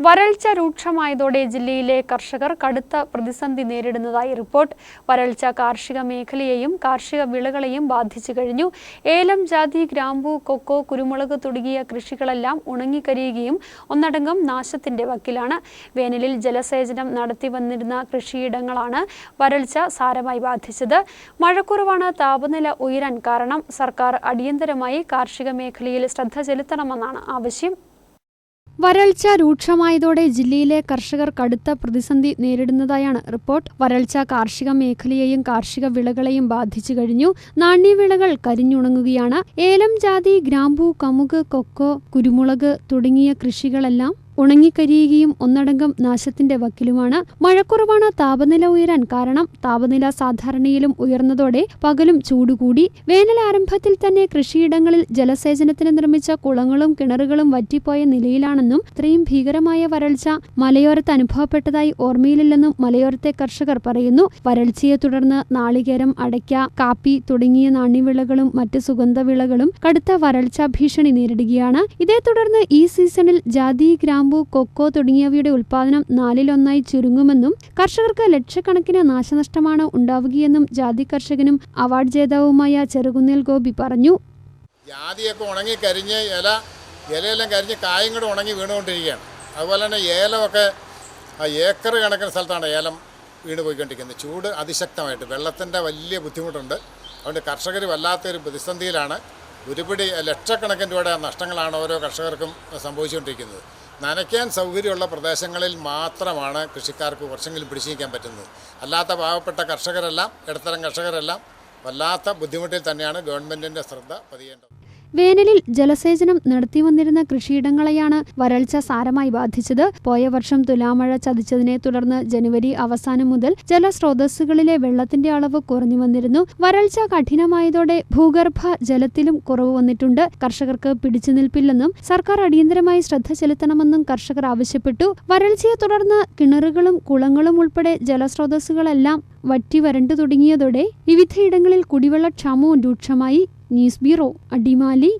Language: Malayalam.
വരൾച്ച രൂക്ഷമായതോടെ ജില്ലയിലെ കർഷകർ കടുത്ത പ്രതിസന്ധി നേരിടുന്നതായി റിപ്പോർട്ട്. വരൾച്ച കാർഷിക മേഖലയെയും കാർഷിക വിളകളെയും ബാധിച്ചു കഴിഞ്ഞു. ഏലം ജാതി ഗ്രാമ്പു കൊക്കോ കുരുമുളക് തുടങ്ങിയ കൃഷികളെല്ലാം ഉണങ്ങിക്കരിയുകയും ഒന്നടങ്കം നാശത്തിന്റെ വക്കിലാണ്. വേനലിൽ ജലസേചനം നടത്തി വന്നിരുന്ന കൃഷിയിടങ്ങളാണ് വരൾച്ച സാരമായി ബാധിച്ചത്. മഴക്കുറവാണ് താപനില ഉയരാൻ കാരണം. സർക്കാർ അടിയന്തരമായി കാർഷിക മേഖലയിൽ ശ്രദ്ധ ചെലുത്തണമെന്നാണ് ആവശ്യം. വരൾച്ച രൂക്ഷമായതോടെ ജില്ലയിലെ കർഷകർ കടുത്ത പ്രതിസന്ധി നേരിടുന്നതായാണ് റിപ്പോർട്ട്. വരൾച്ച കാർഷിക മേഖലയെയും കാർഷിക വിളകളെയും ബാധിച്ചു കഴിഞ്ഞു. നാണ്യവിളകൾ കരിഞ്ഞുണങ്ങുകയാണ്. ഏലം ജാതി ഗ്രാമ്പു കമുക് കൊക്കോ കുരുമുളക് തുടങ്ങിയ കൃഷികളെല്ലാം ഉണങ്ങിക്കരിയുകയും ഒന്നടങ്കം നാശത്തിന്റെ വക്കിലുമാണ്. മഴക്കുറവാണ് താപനില ഉയരാൻ കാരണം. താപനില സാധാരണയിലും ഉയർന്നതോടെ പകലും ചൂടുകൂടി. വേനൽ ആരംഭത്തിൽ തന്നെ കൃഷിയിടങ്ങളിൽ ജലസേചനത്തിന് നിർമ്മിച്ച കുളങ്ങളും കിണറുകളും വറ്റിപ്പോയ നിലയിലാണെന്നും ഇത്രയും ഭീകരമായ വരൾച്ച മലയോരത്ത് അനുഭവപ്പെട്ടതായി ഓർമ്മയിലില്ലെന്നും മലയോരത്തെ കർഷകർ പറയുന്നു. വരൾച്ചയെ തുടർന്ന് നാളികേരം അടയ്ക്ക കാപ്പി തുടങ്ങിയ നാണ്യവിളകളും മറ്റ് സുഗന്ധവിളകളും കടുത്ത വരൾച്ച ഭീഷണി നേരിടുകയാണ്. ഇതേ തുടർന്ന് ഈ സീസണിൽ ജാതി ഗ്രാമ്പു കൊക്കോ തുടങ്ങിയവയുടെ ഉൽപാദനം നാലിലൊന്നായി ചുരുങ്ങുമെന്നും കർഷകർക്ക് ലക്ഷക്കണക്കിന് നാശനഷ്ടമാണ് ഉണ്ടാവുകയെന്നും ജാതി കർഷകനും അവാർഡ് ജേതാവുമായ ചെറുകുന്നേൽ ഗോപി പറഞ്ഞു. ജാതിയൊക്കെ ഉണങ്ങി കരിഞ്ഞ് ഇല ഇലയെല്ലാം കരിഞ്ഞ് കായും കൂടെ ഉണങ്ങി വീണുകൊണ്ടിരിക്കുകയാണ്. അതുപോലെ തന്നെ ഏലമൊക്കെ ഏക്കർ കണക്കിന് സ്ഥലത്താണ് ഏലം വീണ് പോയിക്കൊണ്ടിരിക്കുന്നത്. ചൂട് അതിശക്തമായിട്ട് വെള്ളത്തിന്റെ വലിയ ബുദ്ധിമുട്ടുണ്ട്. അതുകൊണ്ട് കർഷകർ വല്ലാത്തൊരു പ്രതിസന്ധിയിലാണ്. ഒരുപിടി ലക്ഷക്കണക്കിന് നഷ്ടങ്ങളാണ് ഓരോ കർഷകർക്കും സംഭവിച്ചുകൊണ്ടിരിക്കുന്നത്. നനയ്ക്കാൻ സൗകര്യമുള്ള പ്രദേശങ്ങളിൽ മാത്രമാണ് കൃഷിക്കാർക്ക് കുറച്ചെങ്കിലും പിടിച്ചിരിക്കാൻ പറ്റുന്നത്. അല്ലാത്ത പാവപ്പെട്ട കർഷകരെല്ലാം ഇടത്തരം കർഷകരെല്ലാം വല്ലാത്ത ബുദ്ധിമുട്ടിൽ തന്നെയാണ് ഗവൺമെന്റിന്റെ ശ്രദ്ധ പതിയേണ്ടത്. വേനലിൽ ജലസേചനം നടത്തിവന്നിരുന്ന കൃഷിയിടങ്ങളെയാണ് വരൾച്ച സാരമായി ബാധിച്ചത്. പോയ വർഷം തുലാമഴ ചതിച്ചതിനെ തുടർന്ന് ജനുവരി അവസാനം മുതൽ ജലസ്രോതസ്സുകളിലെ വെള്ളത്തിന്റെ അളവ് കുറഞ്ഞു വന്നിരുന്നു വരൾച്ച കഠിനമായതോടെ ഭൂഗർഭ ജലത്തിലും കുറവ് വന്നിട്ടുണ്ട്. കർഷകർക്ക് പിടിച്ചുനിൽപ്പില്ലെന്നും സർക്കാർ അടിയന്തരമായി ശ്രദ്ധ ചെലുത്തണമെന്നും കർഷകർ ആവശ്യപ്പെട്ടു. വരൾച്ചയെ തുടർന്ന് കിണറുകളും കുളങ്ങളും ഉൾപ്പെടെ ജലസ്രോതസ്സുകളെല്ലാം വറ്റി വരണ്ടു തുടങ്ങിയതോടെ വിവിധയിടങ്ങളിൽ കുടിവെള്ള ക്ഷാമവും രൂക്ഷമായി. News bureau Adimali.